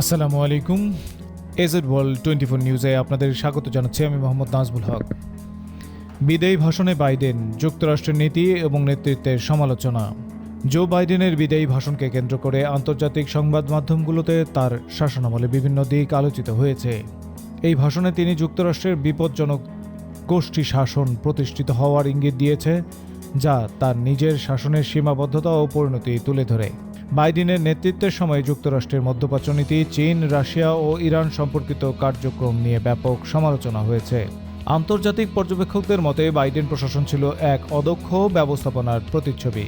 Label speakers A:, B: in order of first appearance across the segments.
A: আসসালামু আলাইকুম। AZ world twenty four নিউজে আপনাদের স্বাগত জানাচ্ছি আমি মোহাম্মদ নাজবুল হক। বিদায়ী ভাষণে বাইডেন, যুক্তরাষ্ট্রের নীতি এবং নেতৃত্বের সমালোচনা। জো বাইডেনের বিদায়ী ভাষণকে কেন্দ্র করে আন্তর্জাতিক সংবাদ মাধ্যমগুলোতে তার শাসনামলে বিভিন্ন দিক আলোচিত হয়েছে। এই ভাষণে তিনি যুক্তরাষ্ট্রের বিপজ্জনক গোষ্ঠী শাসন প্রতিষ্ঠিত হওয়ার ইঙ্গিত দিয়েছে, যা তার নিজের শাসনের সীমাবদ্ধতা ও পরিণতি তুলে ধরে। বাইডেনের নেতৃত্বের সময় যুক্তরাষ্ট্রের মধ্যপ্রাচ্য নীতি, চীন, রাশিয়া ও ইরান সম্পর্কিত কার্যক্রম নিয়ে ব্যাপক সমালোচনা হয়েছে। আন্তর্জাতিক পর্যবেক্ষকদের মতে, বাইডেন প্রশাসন ছিল এক অদক্ষ ব্যবস্থাপনার প্রতিচ্ছবি,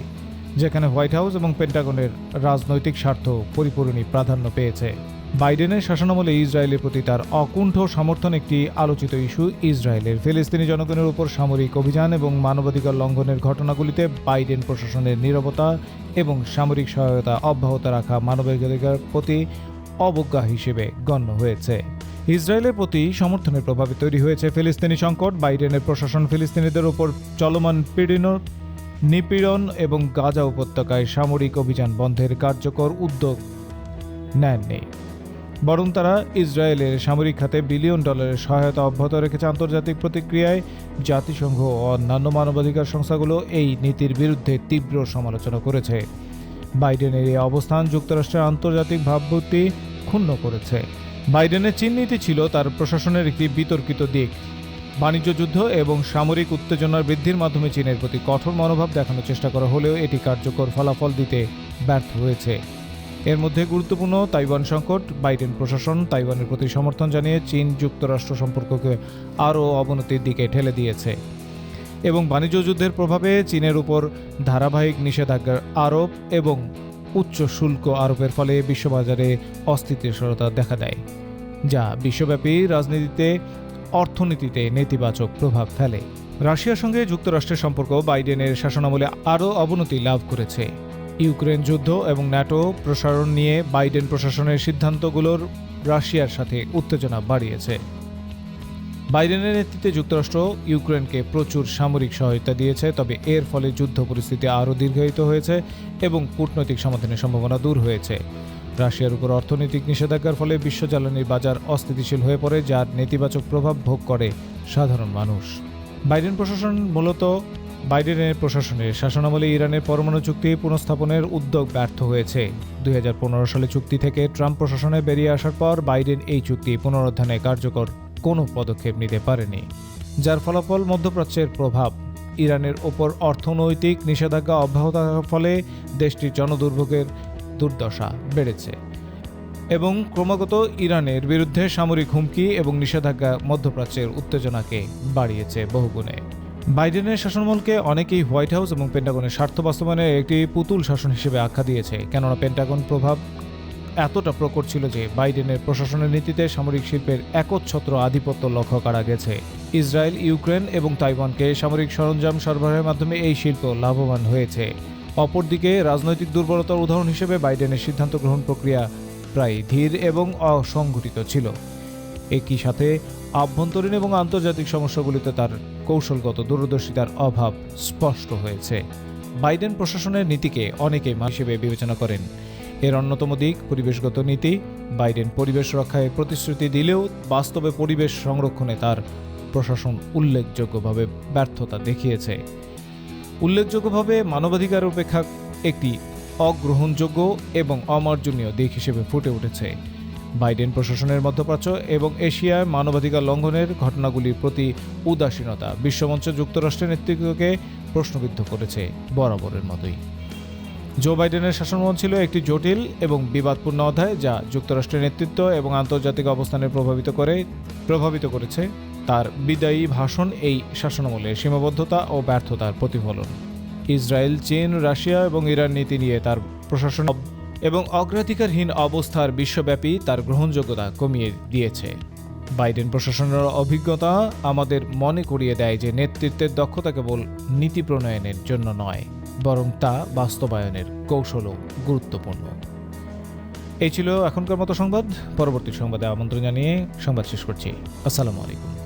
A: যেখানে হোয়াইট হাউস এবং পেন্টাগনের রাজনৈতিক স্বার্থ পরিপূরণী প্রাধান্য পেয়েছে। বাইডেনের শাসনামলে ইসরায়েলের প্রতি তার অকুণ্ঠ সমর্থন একটি আলোচিত ইস্যু, ইসরায়েলের ফিলিস্তিনি জনগণের উপর সামরিক অভিযান এবং মানবাধিকার লঙ্ঘনের ঘটনাগুলিতে বাইডেন প্রশাসনের নিরবতা এবং সামরিক সহায়তা অব্যাহত রাখা মানবাধিকার প্রতি অবজ্ঞা হিসেবে গণ্য হয়েছে। ইসরায়েলের প্রতি সমর্থনের প্রভাবে তৈরি হয়েছে ফিলিস্তিনি সংকট। বাইডেনের প্রশাসন ফিলিস্তিনিদের উপর চলমান পীড়ন, নিপীড়ন এবং গাজা উপত্যকায় সামরিক অভিযান বন্ধের কার্যকর উদ্যোগ নেননি। বরং তারা ইসরায়েলের সামরিক খাতে বিলিয়ন ডলারের সহায়তা অব্যাহত রেখেছে আন্তর্জাতিক প্রতিক্রিয়ায়। জাতিসংঘ ও অন্যান্য মানবাধিকার সংস্থাগুলো এই নীতির বিরুদ্ধে তীব্র সমালোচনা করেছে। বাইডেনের এই অবস্থান যুক্তরাষ্ট্রের আন্তর্জাতিক ভাবমূর্তি ক্ষুণ্ণ করেছে। বাইডেনের চীন নীতি ছিল তার প্রশাসনের একটি বিতর্কিত দিক। বাণিজ্য যুদ্ধ এবং সামরিক উত্তেজনার বৃদ্ধির মাধ্যমে চীনের প্রতি কঠোর মনোভাব দেখানোর চেষ্টা করা হলেও এটি কার্যকর ফলাফল দিতে ব্যর্থ হয়েছে। এর মধ্যে গুরুত্বপূর্ণ তাইওয়ান সংকট, বাইডেন প্রশাসন তাইওয়ানের প্রতি সমর্থন জানিয়ে চীন যুক্তরাষ্ট্র সম্পর্ককে আরও অবনতির দিকে ঠেলে দিয়েছে। এবং বাণিজ্য যুদ্ধের প্রভাবে চীনের উপর ধারাবাহিক নিষেধাজ্ঞার আরোপ এবং উচ্চ শুল্ক আরোপের ফলে বিশ্ববাজারে অস্থিতিশীলতা দেখা দেয়, যা বিশ্বব্যাপী রাজনীতিতে, অর্থনীতিতে নেতিবাচক প্রভাব ফেলে। রাশিয়ার সঙ্গে যুক্তরাষ্ট্রের সম্পর্ক বাইডেনের শাসনামলে আরও অবনতি লাভ করেছে। ইউক্রেন যুদ্ধ এবং ন্যাটো প্রসারণ নিয়ে বাইডেন প্রশাসনের সিদ্ধান্তগুলোর রাশিয়ার সাথে উত্তেজনা বাড়িয়েছে। বাইডেনের নেতৃত্বে যুক্তরাষ্ট্র ইউক্রেনকে প্রচুর সামরিক সহায়তা দিয়েছে, তবে এর ফলে যুদ্ধ পরিস্থিতি আরও দীর্ঘায়িত হয়েছে এবং কূটনৈতিক সমাধানের সম্ভাবনা দূর হয়েছে। রাশিয়ার উপর অর্থনৈতিক নিষেধাজ্ঞার ফলে বিশ্ব জ্বালানির বাজার অস্থিতিশীল হয়ে পড়ে, যার নেতিবাচক প্রভাব ভোগ করে সাধারণ মানুষ। বাইডেন প্রশাসন মূলত বাইডেনের প্রশাসনের শাসনামলে ইরানের পরমাণু চুক্তি পুনঃস্থাপনের উদ্যোগ ব্যর্থ হয়েছে। দুই হাজার পনেরো সালে চুক্তি থেকে ট্রাম্প প্রশাসনে বেরিয়ে আসার পর বাইডেন এই চুক্তি পুনরুদ্ধানে কার্যকর কোনো পদক্ষেপ নিতে পারেনি, যার ফলাফল মধ্যপ্রাচ্যের প্রভাব। ইরানের ওপর অর্থনৈতিক নিষেধাজ্ঞা অব্যাহত থাকার ফলে দেশটির জনদুর্ভোগের দুর্দশা বেড়েছে এবং ক্রমাগত ইরানের বিরুদ্ধে সামরিক হুমকি এবং নিষেধাজ্ঞা মধ্যপ্রাচ্যের উত্তেজনাকে বাড়িয়েছে বহুগুণে। বাইডেনের শাসনমলকে অনেকেই হোয়াইট হাউস এবং পেন্টাগনের স্বার্থ বাস্তবায়নের একটি পুতুল শাসন হিসেবে আখ্যা দিয়েছে। কেননা পেন্টাগন প্রভাব এতটা প্রকট ছিল যে বাইডেনের প্রশাসনের নীতিতে সামরিক শিল্পের একচ্ছত্র আধিপত্য লক্ষ্য করা গেছে। ইসরায়েল, ইউক্রেন এবং তাইওয়ানকে সামরিক সরঞ্জাম সরবরাহের মাধ্যমে এই শিল্প লাভবান হয়েছে। অপরদিকে, রাজনৈতিক দুর্বলতার উদাহরণ হিসেবে বাইডেনের সিদ্ধান্ত গ্রহণ প্রক্রিয়া প্রায় ধীর এবং অসংগঠিত ছিল। একই সাথে আভ্যন্তরীণ এবং আন্তর্জাতিক সমস্যাগুলিতে তার কৌশলগত দূরদর্শিতার অভাব স্পষ্ট হয়েছে। বাইডেন প্রশাসনের নীতিকে অনেকে হিসেবে বিবেচনা করেন। এর অন্যতম দিক, পরিবেশগত নীতি। বাইডেন পরিবেশ রক্ষায় প্রতিশ্রুতি দিলেও বাস্তবে পরিবেশ সংরক্ষণে তার প্রশাসন উল্লেখযোগ্যভাবে ব্যর্থতা দেখিয়েছে। উল্লেখযোগ্যভাবে মানবাধিকার উপেক্ষা একটি অগ্রহণযোগ্য এবং অমার্জনীয় দিক হিসেবে ফুটে উঠেছে। বাইডেন প্রশাসনের মধ্যপ্রাচ্য এবং এশিয়ায় মানবাধিকার লঙ্ঘনের ঘটনাগুলির প্রতি উদাসীনতা বিশ্বমঞ্চ যুক্তরাষ্ট্রের নেতৃত্বকে প্রশ্নবিদ্ধ করেছে বরাবরের মতোই। জো বাইডেনের শাসনমল ছিল একটি জটিল এবং বিবাদপূর্ণ অধ্যায় যা যুক্তরাষ্ট্রের নেতৃত্ব এবং আন্তর্জাতিক অবস্থানে প্রভাবিত করে, প্রভাবিত করেছে। তার বিদায়ী ভাষণ এই শাসনামলের সীমাবদ্ধতা ও ব্যর্থতার প্রতিফলন। ইসরায়েল, চীন, রাশিয়া এবং ইরান নীতি নিয়ে তার প্রশাসন এবং অগ্রাধিকারহীন অবস্থার বিশ্বব্যাপী তার গ্রহণযোগ্যতা কমিয়ে দিয়েছে। বাইডেন প্রশাসনের অভিজ্ঞতা আমাদের মনে করিয়ে দেয় যে নেতৃত্বের দক্ষতা কেবল নীতি প্রণয়নের জন্য নয়, বরং তা বাস্তবায়নের কৌশলও গুরুত্বপূর্ণ। এই ছিল এখনকার মতো সংবাদ। পরবর্তী সংবাদে আমন্ত্রণ জানিয়ে সংবাদ শেষ করছি। আসসালামু আলাইকুম।